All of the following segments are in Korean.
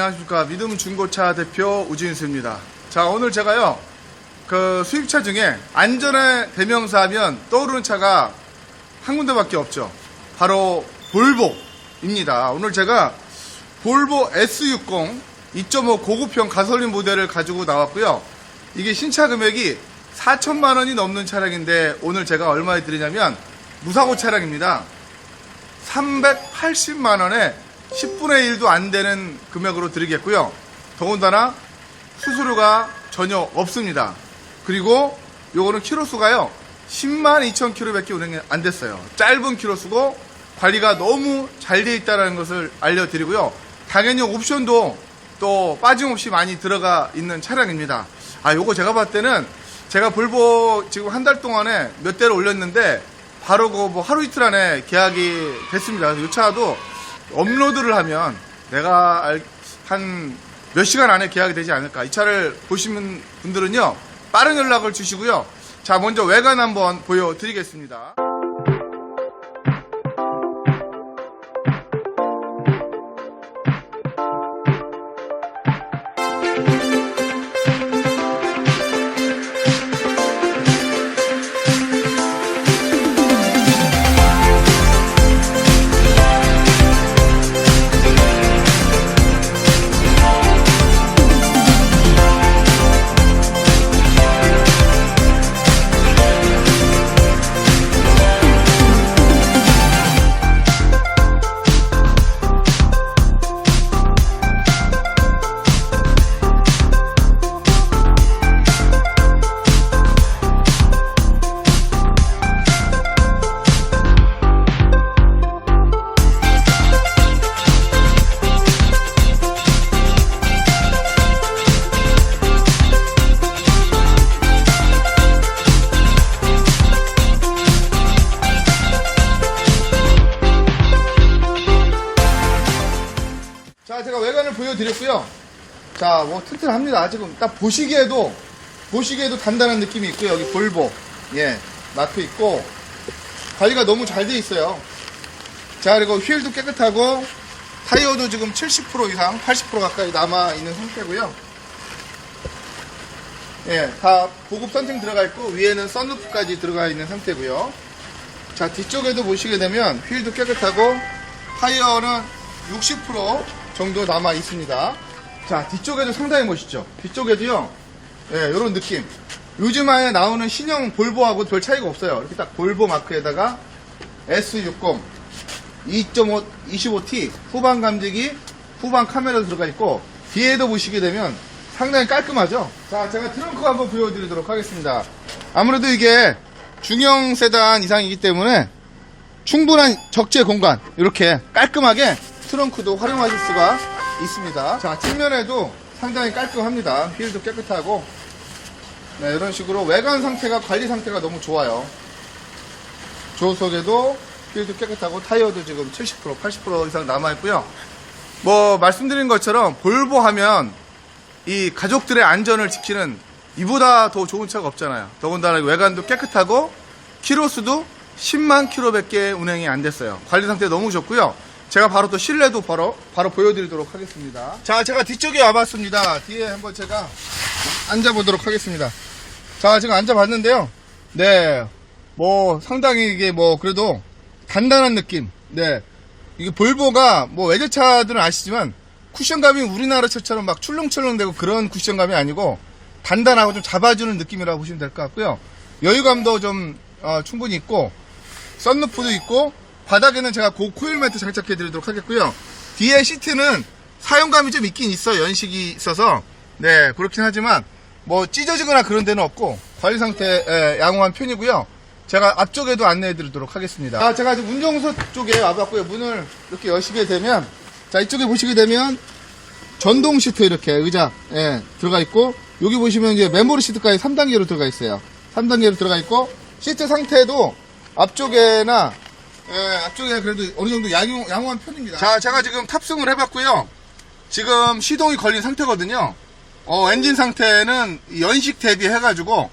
안녕하십니까 믿음 중고차 대표 우진수입니다. 자 오늘 제가요 그 수입차 중에 안전의 대명사 하면 떠오르는 차가 한 군데밖에 없죠. 바로 볼보입니다. 오늘 제가 볼보 S60 2.5 고급형 가솔린 모델을 가지고 나왔고요. 이게 신차 금액이 4천만 원이 넘는 차량인데 오늘 제가 얼마에 드리냐면 무사고 차량입니다. 380만 원에 10분의 1도 안 되는 금액으로 드리겠고요. 더군다나 수수료가 전혀 없습니다. 그리고 요거는 키로수가요. 10만 2천 킬로밖에 운행이 안 됐어요. 짧은 키로수고 관리가 너무 잘 돼 있다는 것을 알려드리고요. 당연히 옵션도 또 빠짐없이 많이 들어가 있는 차량입니다. 아, 요거 제가 봤을 때는 제가 볼보 지금 한 달 동안에 몇 대를 올렸는데 바로 그 뭐 하루 이틀 안에 계약이 됐습니다. 그래서 이 차도 업로드를 하면 내가 알- 한몇 시간 안에 계약이 되지 않을까. 이 차를 보시는 분들은요, 빠른 연락을 주시고요. 자, 먼저 외관 한번 보여드리겠습니다. 자, 제가 외관을 보여드렸고요. 자, 뭐 튼튼합니다. 지금 딱 보시기에도 보시기에도 단단한 느낌이 있고요. 여기 볼보, 예, 마크 있고 관리가 너무 잘 돼 있어요. 자, 그리고 휠도 깨끗하고 타이어도 지금 70% 이상, 80% 가까이 남아 있는 상태고요. 예, 다 고급 선팅 들어가 있고 위에는 썬루프까지 들어가 있는 상태고요. 자, 뒤쪽에도 보시게 되면 휠도 깨끗하고 타이어는 60% 정도 남아 있습니다. 자, 뒤쪽에도 상당히 멋있죠? 뒤쪽에도요, 예, 요런 느낌. 요즘에 나오는 신형 볼보하고 별 차이가 없어요. 이렇게 딱 볼보 마크에다가 S60 2.5, 25T 후방 감지기, 후방 카메라도 들어가 있고, 뒤에도 보시게 되면 상당히 깔끔하죠? 자, 제가 트렁크 한번 보여드리도록 하겠습니다. 아무래도 이게 중형 세단 이상이기 때문에 충분한 적재 공간 이렇게 깔끔하게 트렁크도 활용하실 수가 있습니다. 자 측면에도 상당히 깔끔합니다. 휠도 깨끗하고 네, 이런 식으로 외관 상태가 관리 상태가 너무 좋아요. 조석에도 휠도 깨끗하고 타이어도 지금 70% 80% 이상 남아 있고요. 뭐 말씀드린 것처럼 볼보 하면 이 가족들의 안전을 지키는 이보다 더 좋은 차가 없잖아요. 더군다나 외관도 깨끗하고 키로수도 10만 킬로밖에 운행이 안 됐어요. 관리 상태 너무 좋고요. 제가 바로 또 실내도 바로 바로 보여드리도록 하겠습니다. 자, 제가 뒤쪽에 와봤습니다. 뒤에 한번 제가 앉아보도록 하겠습니다. 자, 지금 앉아봤는데요. 네, 뭐 상당히 이게 뭐 그래도 단단한 느낌. 네, 이게 볼보가 뭐 외제차들은 아시지만 쿠션감이 우리나라 차처럼 막 출렁출렁대고 그런 쿠션감이 아니고 단단하고 좀 잡아주는 느낌이라고 보시면 될 것 같고요. 여유감도 좀 어, 충분히 있고 썬루프도 있고 바닥에는 제가 고 코일 매트 장착해 드리도록 하겠고요. 뒤에 시트는 사용감이 좀 있긴 있어요. 연식이 있어서 네 그렇긴 하지만 뭐 찢어지거나 그런 데는 없고 관리 상태 에, 양호한 편이고요. 제가 앞쪽에도 안내해 드리도록 하겠습니다. 아, 제가 지금 운전석 쪽에 와봤고요. 문을 이렇게 여시게 되면 자 이쪽에 보시게 되면 전동 시트 이렇게 의자 예, 들어가 있고 여기 보시면 이제 메모리 시트까지 3단계로 들어가 있어요. 3단계로 들어가 있고 시트 상태도 앞쪽에나 예, 앞쪽에 그래도 어느 정도 양호, 양호한 편입니다. 자, 제가 지금 탑승을 해봤고요. 지금 시동이 걸린 상태거든요. 어, 엔진 상태는 연식 대비해가지고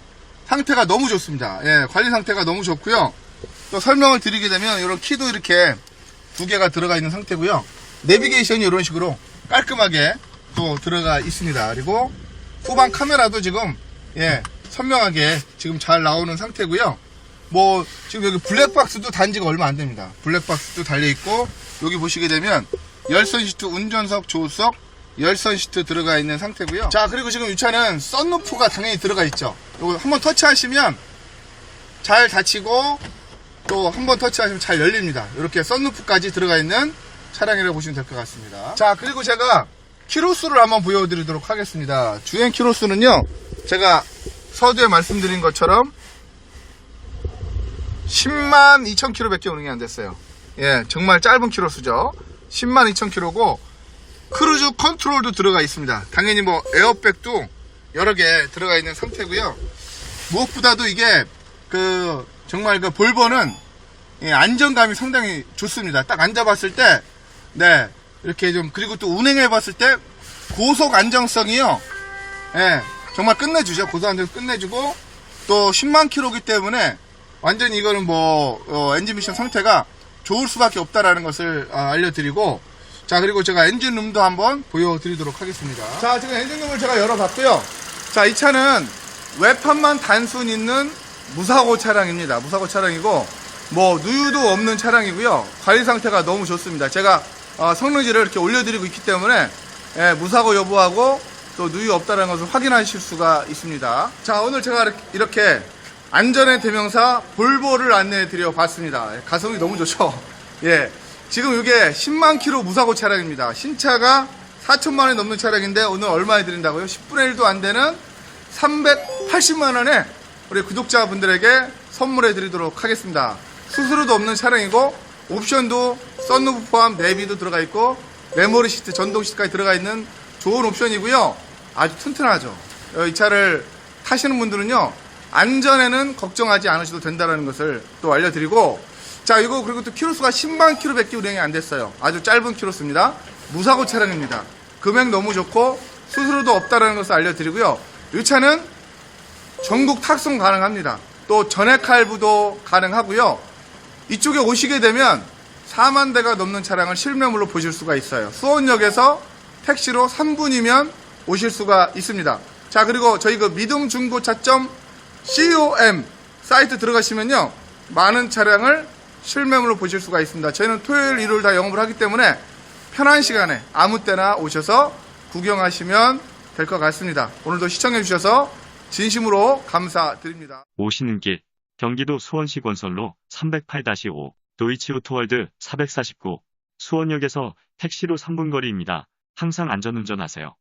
상태가 너무 좋습니다. 예, 관리 상태가 너무 좋고요. 또 설명을 드리게 되면 이런 키도 이렇게 두 개가 들어가 있는 상태고요. 내비게이션이 이런 식으로 깔끔하게 또 들어가 있습니다. 그리고 후방 카메라도 지금 예 선명하게 지금 잘 나오는 상태고요. 뭐 지금 여기 블랙박스도 단지가 얼마 안 됩니다. 블랙박스도 달려 있고 여기 보시게 되면 열선 시트 운전석 조수석 열선 시트 들어가 있는 상태고요. 자 그리고 지금 이 차는 썬루프가 당연히 들어가 있죠. 이거 한번 터치하시면 잘 닫히고 또 한번 터치하시면 잘 열립니다. 이렇게 썬루프까지 들어가 있는 차량이라고 보시면 될 것 같습니다. 자 그리고 제가 키로수를 한번 보여드리도록 하겠습니다. 주행 키로수는요 제가 서두에 말씀드린 것처럼 10만 2천 킬로 밖에 운행이 안 됐어요. 예, 정말 짧은 키로수죠. 10만 2천 킬로고 크루즈 컨트롤도 들어가 있습니다. 당연히 뭐 에어백도 여러 개 들어가 있는 상태고요. 무엇보다도 이게 그 정말 그 볼보는 예, 안정감이 상당히 좋습니다. 딱 앉아봤을 때, 네 이렇게 좀 그리고 또 운행해봤을 때 고속 안정성이요. 예, 정말 끝내주죠. 고속 안정 끝내주고 또 10만 킬로기 때문에 완전히 이거는 뭐 어, 엔진 미션 상태가 좋을 수밖에 없다라는 것을 아, 알려드리고 자 그리고 제가 엔진룸도 한번 보여드리도록 하겠습니다. 자 지금 엔진룸을 제가 열어봤고요. 자 이 차는 외판만 단순 있는 무사고 차량입니다. 무사고 차량이고 뭐 누유도 없는 차량이고요. 관리 상태가 너무 좋습니다. 제가 어, 성능지를 이렇게 올려드리고 있기 때문에 예, 무사고 여부하고 또 누유 없다는 것을 확인하실 수가 있습니다. 자 오늘 제가 이렇게 안전의 대명사 볼보를 안내해 드려 봤습니다. 예, 가성이 너무 좋죠. 예. 지금 이게 10만 킬로 무사고 차량입니다. 신차가 4천만 원이 넘는 차량인데 오늘 얼마에 드린다고요? 10분의 1도 안 되는 380만 원에 우리 구독자분들에게 선물해 드리도록 하겠습니다. 수수료도 없는 차량이고 옵션도 썬루프 포함 내비도 들어가 있고 메모리 시트, 전동 시트까지 들어가 있는 좋은 옵션이고요. 아주 튼튼하죠. 어, 이 차를 타시는 분들은요. 안전에는 걱정하지 않으셔도 된다는 것을 또 알려드리고 자 이거 그리고 또 키로수가 10만 킬로밖에 운행이 안 됐어요. 아주 짧은 키로수입니다. 무사고 차량입니다. 금액 너무 좋고 수수료도 없다는 것을 알려드리고요. 이 차는 전국 탁송 가능합니다. 또 전액 할부도 가능하고요. 이쪽에 오시게 되면 4만 대가 넘는 차량을 실매물로 보실 수가 있어요. 수원역에서 택시로 3분이면 오실 수가 있습니다. 자, 그리고 저희 그 믿음 중고차점 com 사이트 들어가시면요. 많은 차량을 실매물로 보실 수가 있습니다. 저희는 토요일, 일요일 다 영업을 하기 때문에 편한 시간에 아무 때나 오셔서 구경하시면 될 것 같습니다. 오늘도 시청해 주셔서 진심으로 감사드립니다. 오시는 길 경기도 수원시 건설로 308-5 도이치 오토월드 449 수원역에서 택시로 3분 거리입니다. 항상 안전운전하세요.